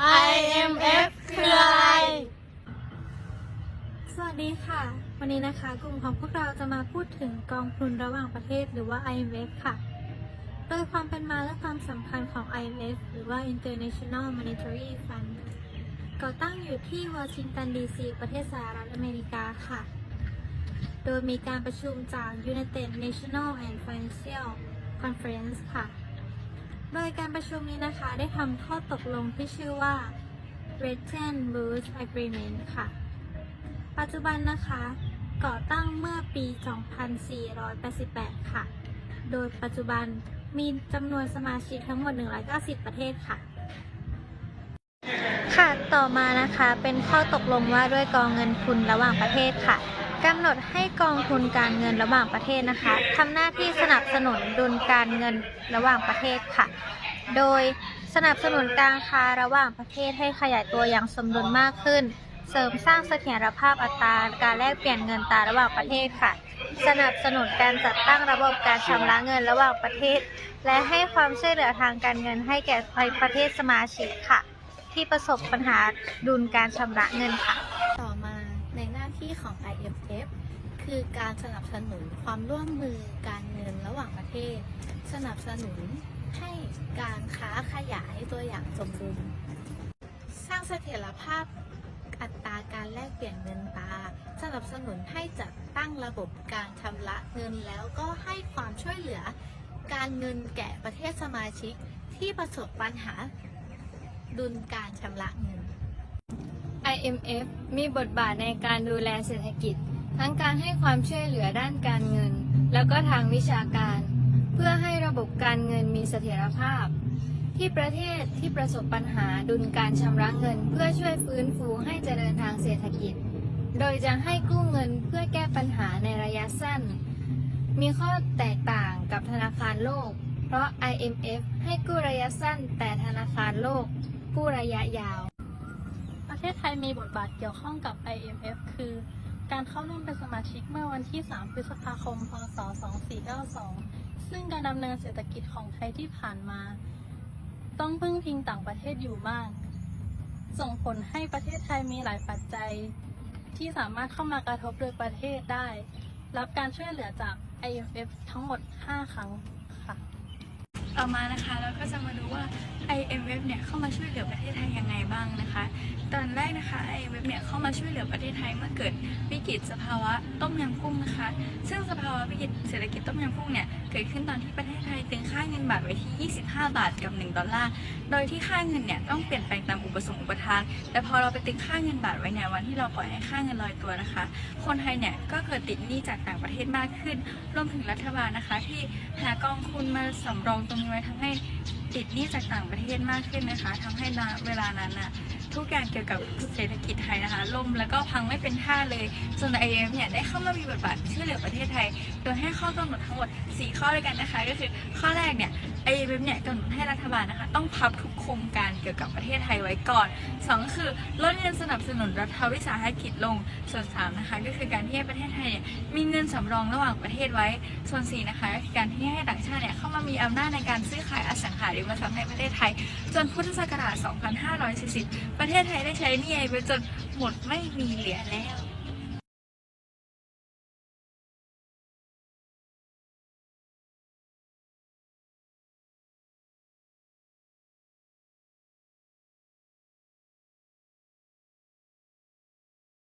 IMF คืออะไร สวัสดีค่ะ วันนี้นะคะ กลุ่มของพวกเราจะมาพูดถึงกองทุนระหว่างประเทศหรือว่า IMF ค่ะ โดยความเป็นมาและความสำคัญของ IMF หรือว่า International Monetary Fund ก่อตั้งอยู่ที่วอชิงตันดีซีประเทศสหรัฐอเมริกาค่ะ โดยมีการประชุมจาก United National and Financial Conference ค่ะ โดยการประชุมนี้นะคะได้ทำข้อตกลงที่ชื่อว่า Bretton Woods Agreement ค่ะ ปัจจุบันนะคะ ก่อตั้งเมื่อปี 2488 ค่ะ โดยปัจจุบันมีจำนวนสมาชิกทั้งหมด 190 ประเทศค่ะ ค่ะ ต่อมานะคะเป็นข้อตกลงว่าด้วยกองเงินทุนระหว่างประเทศค่ะ กำหนดให้กองทุนการเงินระหว่างประเทศนะคะทำหน้าที่สนับสนุนดุลการเงินระหว่างประเทศค่ะ โดยสนับสนุนการค้าระหว่างประเทศให้ขยายตัวอย่างสมดุลมากขึ้น เสริมสร้างเสถียรภาพอัตราการแลกเปลี่ยนเงินตราระหว่างประเทศค่ะ สนับสนุนการจัดตั้งระบบการชำระเงินระหว่างประเทศ และให้ความช่วยเหลือทางการเงินให้แก่ประเทศสมาชิกค่ะ ที่ประสบปัญหาดุลการชำระเงินค่ะ ที่ของ IMF คือการสนับสนุนความร่วมมือการเงินระหว่างประเทศ สนับสนุนให้การค้าขยายตัวอย่างสมดุลสร้างเสถียรภาพอัตราการแลกเปลี่ยนเงินตราสนับสนุนให้จัดตั้งระบบการชำระเงินแล้วก็ให้ความช่วยเหลือ การเงินแก่ประเทศสมาชิกที่ประสบปัญหาดุลการชำระเงิน IMF มีบทบาทในการดูแลเศรษฐกิจ ทั้งการให้ความช่วยเหลือด้านการเงิน แล้วก็ทางวิชาการ เพื่อให้ระบบการเงินมีเสถียรภาพ ที่ประเทศที่ประสบปัญหาดุลการชำระเงิน เพื่อช่วยฟื้นฟูให้เจริญทางเศรษฐกิจ โดยจะให้กู้เงินเพื่อแก้ปัญหาในระยะสั้น มีข้อแตกต่างกับธนาคารโลก เพราะ IMF ให้กู้ระยะสั้น แต่ธนาคารโลกกู้ระยะยาว ประเทศไทยมีบทบาทเกี่ยวข้องกับ IMF คือ การเข้าร่วมเป็นสมาชิกเมื่อวันที่ 3 พฤษภาคม พศ 2492 ซึ่งการดำเนินเศรษฐกิจของไทยที่ผ่านมา ต้องพึ่งพิงต่างประเทศอยู่มาก ส่งผลให้ประเทศไทยมีหลายปัจจัย ที่สามารถเข้ามากระทบโดยประเทศได้ รับการช่วยเหลือจาก IMF ทั้งหมด 5 ครั้งค่ะ ต่อมานะคะเราก็จะมาดูว่า IMF เนี่ยเข้ามาช่วยเหลือประเทศไทยยังไงบ้างนะคะ ตอนแรกนะคะ IMF เนี่ยเข้ามาช่วยเหลือประเทศไทยเมื่อเกิดวิกฤตสภาวะต้มยำกุ้งนะคะ ซึ่งสภาวะวิกฤตเศรษฐกิจต้มยำกุ้งเนี่ยเกิดขึ้นตอนที่ประเทศไทยตึงค่าเงินบาทไว้ที่ 25 บาทกับ 1 ดอลลาร์ โดยที่ค่าเงินเนี่ยต้องเปลี่ยนแปลงตามอุปสงค์อุปทาน แต่พอเราไปตึงค่าเงินบาทไว้เนี่ยวันที่เราปล่อยให้ค่าเงินลอยตัวนะคะ คนไทยเนี่ยก็เกิดติดหนี้จากต่างประเทศมากขึ้น รวมถึงรัฐบาลนะคะ ที่หากองทุนมาสำรองตรงไว้ทำให้ติดหนี้จากต่างประเทศมากขึ้นนะคะทำให้เวลานั้นน่ะทุกอย่างเกี่ยวกับเศรษฐกิจไทยนะคะล่มแล้วก็พังไม่เป็นท่าเลยส่วน IMF เนี่ยได้เข้ามามีบทบาทช่วยเหลือประเทศไทย โดยให้ข้อกำหนดทั้งหมด 4 ข้อด้วยกันนะคะ ก็คือข้อแรกเนี่ย IMF เนี่ยกำหนดให้รัฐบาลนะคะ ต้องพับทุกโครงการเกี่ยวกับประเทศไทยไว้ก่อนสองคือลดเงินสนับสนุนรัฐวิสาหกิจลง ส่วนสามนะคะก็คือการที่ให้ประเทศไทยเนี่ยมีเงินสำรองระหว่างประเทศไว้ ส่วนสี่นะคะก็คือการที่ให้ต่างชาติเนี่ยเข้ามามีอำนาจในการซื้อขายอสังหาริมทรัพย์ในประเทศไทย จนพุทธศักราช 2540 ประเทศไทยได้ใช้นี้ IMF จนหมดไม่มีเหลือแล้ว